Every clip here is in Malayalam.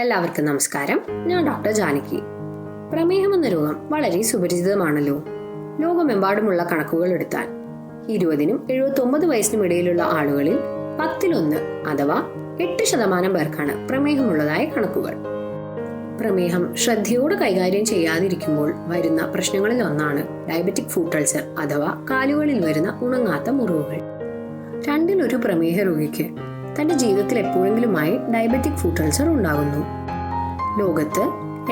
എല്ലാവർക്കും നമസ്കാരം. ഞാൻ ഡോക്ടർ ജാനകി. പ്രമേഹം എന്ന രോഗം വളരെ സുപരിചിതമാണല്ലോ. ലോകമെമ്പാടുമുള്ള കണക്കുകൾ എടുത്താൽ ഇരുപതിനും എഴുപത്തൊമ്പത് വയസ്സിനും ഇടയിലുള്ള ആളുകളിൽ പത്തിലൊന്ന് അഥവാ എട്ട് ശതമാനം പേർക്കാണ് പ്രമേഹമുള്ളതായ കണക്കുകൾ. പ്രമേഹം ശ്രദ്ധയോടെ കൈകാര്യം ചെയ്യാതിരിക്കുമ്പോൾ വരുന്ന പ്രശ്നങ്ങളിൽ ഒന്നാണ് ഡയബറ്റിക് ഫുഡ് അൾസർ അഥവാ കാലുകളിൽ വരുന്ന ഉണങ്ങാത്ത മുറിവുകൾ. രണ്ടിലൊരു പ്രമേഹ രോഗിക്ക് തന്റെ ജീവിതത്തിൽ എപ്പോഴെങ്കിലുമായി ഡയബറ്റിക് ഫുഡ് അൾസർ ഉണ്ടാകുന്നു. ലോകത്ത്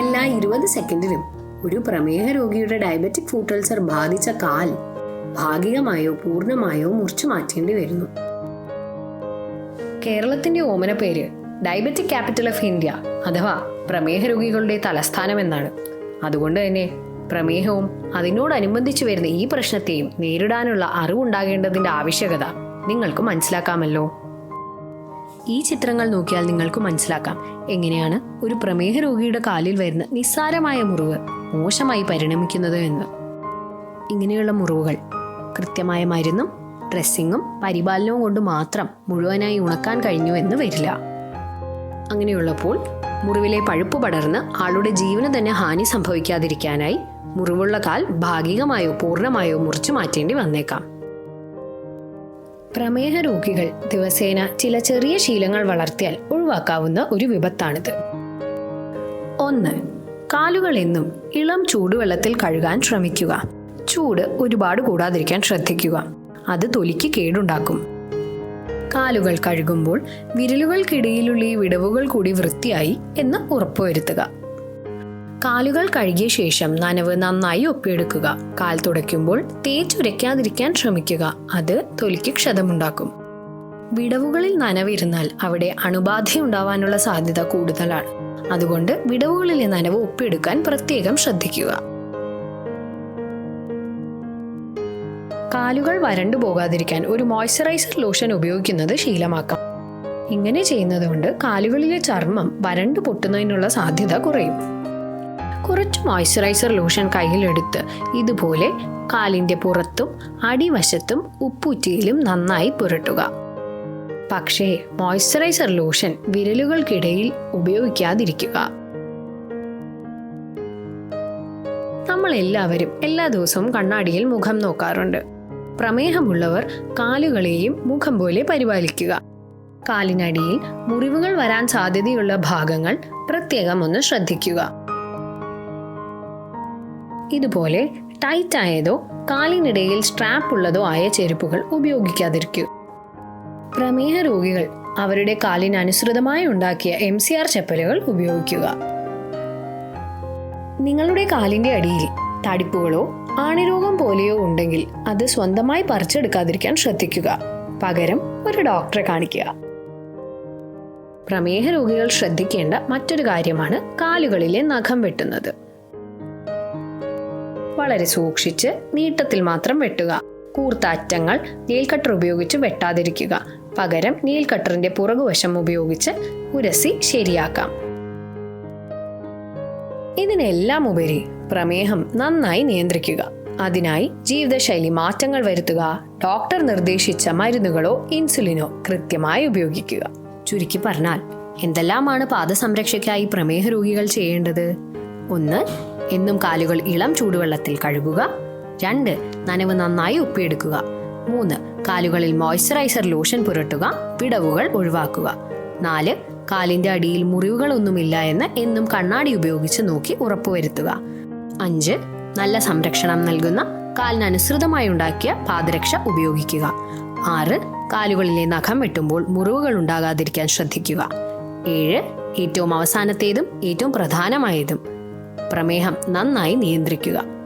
എല്ലാ ഇരുപത് സെക്കൻഡിലും ഒരു പ്രമേഹ രോഗിയുടെ ഡയബറ്റിക് ഫുഡ് അൾസർ ബാധിച്ച കാൽ ഭാഗികമായോ പൂർണമായോ മുറിച്ചു മാറ്റേണ്ടി വരുന്നു. കേരളത്തിന്റെ ഓമന പേര് ഡയബറ്റിക് ക്യാപിറ്റൽ ഓഫ് ഇന്ത്യ അഥവാ പ്രമേഹ രോഗികളുടെ തലസ്ഥാനം എന്നാണ് അതുകൊണ്ട് തന്നെ പ്രമേഹവും അതിനോടനുബന്ധിച്ച് വരുന്ന ഈ പ്രശ്നത്തെയും നേരിടാനുള്ള അറിവുണ്ടാകേണ്ടതിന്റെ ആവശ്യകത നിങ്ങൾക്ക് മനസ്സിലാക്കാമല്ലോ. ഈ ചിത്രങ്ങൾ നോക്കിയാൽ നിങ്ങൾക്ക് മനസ്സിലാക്കാം. എങ്ങനെയാണ് ഒരു പ്രമേഹ രോഗിയുടെ കാലിൽ വരുന്ന നിസ്സാരമായ മുറിവ് മോശമായി പരിണമിക്കുന്നത് എന്ന്. ഇങ്ങനെയുള്ള മുറിവുകൾ കൃത്യമായ മരുന്നും ഡ്രസ്സിങ്ങും പരിപാലനവും കൊണ്ട് മാത്രം മുഴുവനായി ഉണക്കാൻ കഴിഞ്ഞു എന്ന് വരില്ല. അങ്ങനെയുള്ളപ്പോൾ മുറിവിലെ പഴുപ്പ് പടർന്ന് ആളുടെ ജീവന് തന്നെ ഹാനി സംഭവിക്കാതിരിക്കാനായി മുറിവുള്ള കാൽ ഭാഗികമായോ പൂർണമായോ മുറിച്ചു മാറ്റേണ്ടി വന്നേക്കാം. പ്രമേഹ രോഗികൾ ദിവസേന ചില ചെറിയ ശീലങ്ങൾ വളർത്തിയാൽ ഒഴിവാക്കാവുന്ന ഒരു വിപത്താണിത്. ഒന്ന് കാലുകൾ എന്നും ഇളം ചൂടുവെള്ളത്തിൽ കഴുകാൻ ശ്രമിക്കുക. ചൂട് ഒരുപാട് കൂടാതിരിക്കാൻ ശ്രദ്ധിക്കുക. അത് തൊലിക്ക് കേടുണ്ടാക്കും. കാലുകൾ കഴുകുമ്പോൾ വിരലുകൾക്കിടയിലുള്ള ഈ വിടവുകൾ കൂടി വൃത്തിയായി എന്ന് ഉറപ്പുവരുത്തുക. കാലുകൾ കഴുകിയ ശേഷം നനവ് നന്നായി ഒപ്പിയെടുക്കുക. കാൽ തുടയ്ക്കുമ്പോൾ തേച്ചുരയ്ക്കാതിരിക്കാൻ ശ്രമിക്കുക. അത് തൊലിക്ക് ക്ഷതമുണ്ടാക്കും. വിടവുകളിൽ നനവിരുന്നാൽ അവിടെ അണുബാധയുണ്ടാവാനുള്ള സാധ്യത കൂടുതലാണ്. അതുകൊണ്ട് വിടവുകളിലെ നനവ് ഒപ്പിയെടുക്കാൻ പ്രത്യേകം ശ്രദ്ധിക്കുക. കാലുകൾ വരണ്ടു പോകാതിരിക്കാൻ ഒരു മോയ്സ്ചറൈസർ ലോഷൻ ഉപയോഗിക്കുന്നത് ശീലമാക്കാം. ഇങ്ങനെ ചെയ്യുന്നതുകൊണ്ട് കാലുകളിലെ ചർമ്മം വരണ്ടു പൊട്ടുന്നതിനുള്ള സാധ്യത കുറയും. കുറച്ച് മോയ്സ്ചറൈസർ ലോഷൻ കയ്യിലെടുത്ത് ഇതുപോലെ കാലിന്റെ പുറത്തും അടിവശത്തും ഉപ്പൂറ്റിയിലും നന്നായി പുരട്ടുക. പക്ഷേ മോയ്സ്ചറൈസർ ലോഷൻ വിരലുകൾക്കിടയിൽ ഉപയോഗിക്കാതിരിക്കുക. നമ്മൾ എല്ലാവരും എല്ലാ ദിവസവും കണ്ണാടിയിൽ മുഖം നോക്കാറുണ്ട്. പ്രമേഹമുള്ളവർ കാലുകളെയും മുഖം പോലെ പരിപാലിക്കുക. കാലിനടിയിൽ മുറിവുകൾ വരാൻ സാധ്യതയുള്ള ഭാഗങ്ങൾ പ്രത്യേകം ഒന്ന് ശ്രദ്ധിക്കുക. ഇതുപോലെ ടൈറ്റ് ആയതോ കാലിനിടയിൽ സ്ട്രാപ്പ് ഉള്ളതോ ആയ ചെരുപ്പുകൾ ഉപയോഗിക്കാതിരിക്കൂ. പ്രമേഹ രോഗികൾ അവരുടെ കാലിന് അനുസൃതമായി ഉണ്ടാക്കിയ എം സി ആർ ചെപ്പലുകൾ ഉപയോഗിക്കുക. നിങ്ങളുടെ കാലിന്റെ അടിയിൽ തടിപ്പുകളോ ആണിരോഗം പോലെയോ ഉണ്ടെങ്കിൽ അത് സ്വന്തമായി പറിച്ചെടുക്കാതിരിക്കാൻ ശ്രദ്ധിക്കുക. പകരം ഒരു ഡോക്ടറെ കാണിക്കുക. പ്രമേഹ രോഗികൾ ശ്രദ്ധിക്കേണ്ട മറ്റൊരു കാര്യമാണ് കാലുകളിലെ നഖം വെട്ടുന്നത്. വളരെ സൂക്ഷിച്ച് നീട്ടത്തിൽ മാത്രം വെട്ടുക. കൂർത്ത അറ്റങ്ങൾ നീൽക്കട്ടർ കട്ടർ ഉപയോഗിച്ച് വെട്ടാതിരിക്കുക. പകരം നീൽക്കട്ടറിന്റെ കട്ടറിന്റെ പുറകുവശം ഉപയോഗിച്ച് ഉരസി ശരിയാക്കാം. ഇതിനെല്ലാം ഉപരി പ്രമേഹം നന്നായി നിയന്ത്രിക്കുക. അതിനായി ജീവിതശൈലി മാറ്റങ്ങൾ വരുത്തുക. ഡോക്ടർ നിർദ്ദേശിച്ച മരുന്നുകളോ ഇൻസുലിനോ കൃത്യമായി ഉപയോഗിക്കുക. ചുരുക്കി പറഞ്ഞാൽ എന്തെല്ലാമാണ് പാദസംരക്ഷയ്ക്കായി പ്രമേഹ രോഗികൾ ചെയ്യേണ്ടത്? ഒന്ന് എന്നും കാലുകൾ ഇളം ചൂടുവെള്ളത്തിൽ കഴുകുക. രണ്ട് നനവ് നന്നായി ഉപ്പിയെടുക്കുക. മൂന്ന് കാലുകളിൽ മോയ്സ്ചറൈസർ ലോഷൻ പുരട്ടുക. വിടവുകൾ ഒഴിവാക്കുക. നാല് കാലിന്റെ അടിയിൽ മുറിവുകളൊന്നുമില്ല എന്ന് എന്നും കണ്ണാടി ഉപയോഗിച്ച് നോക്കി ഉറപ്പുവരുത്തുക. അഞ്ച് നല്ല സംരക്ഷണം നൽകുന്ന കാലിനനുസൃതമായി ഉണ്ടാക്കിയ പാദരക്ഷ ഉപയോഗിക്കുക. ആറ് കാലുകളിലെ നഖം വെട്ടുമ്പോൾ മുറിവുകൾ ഉണ്ടാകാതിരിക്കാൻ ശ്രദ്ധിക്കുക. ഏഴ് ഏറ്റവും അവസാനത്തേതും ഏറ്റവും പ്രധാനമായതും പ്രമേഹം നന്നായി നിയന്ത്രിക്കുക.